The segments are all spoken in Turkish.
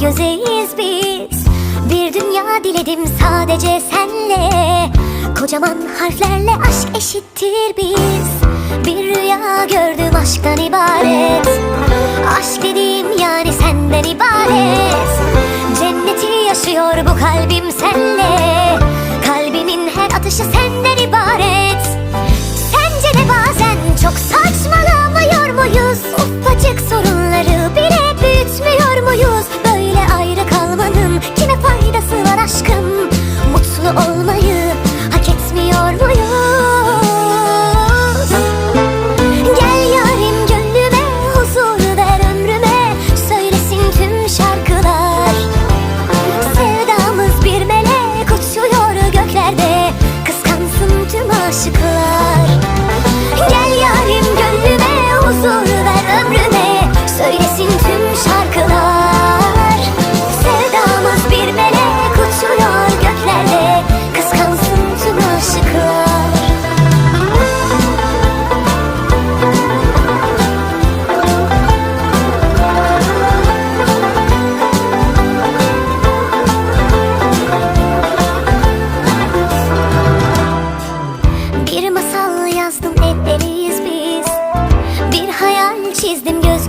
Gözeyiz biz. Bir dünya diledim sadece senle. Kocaman harflerle aşk eşittir biz. Bir rüya gördüm aşktan ibaret. Aşk dediğim yani senden ibaret. aşıklar. Gel yarim gönlüme huzur ver ömrüme. Söylesin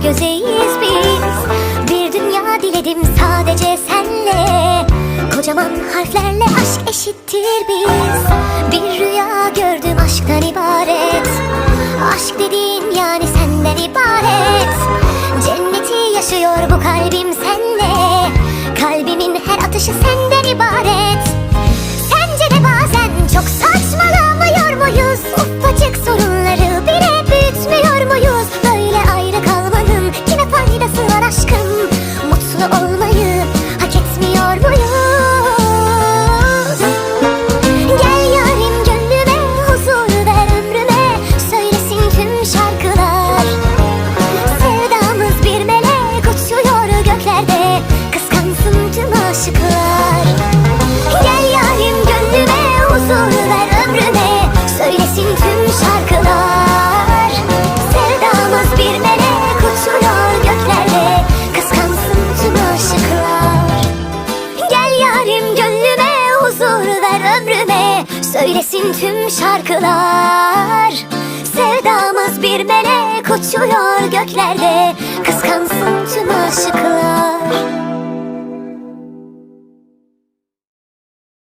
gözeyiz biz. Bir dünya diledim sadece senle. Kocaman harflerle aşk eşittir biz. Bir rüya gördüm aşktan ibaret. Aşk dediğim Söylesin tüm şarkılar. Sevdamız bir melek uçuyor göklerde. Kıskansın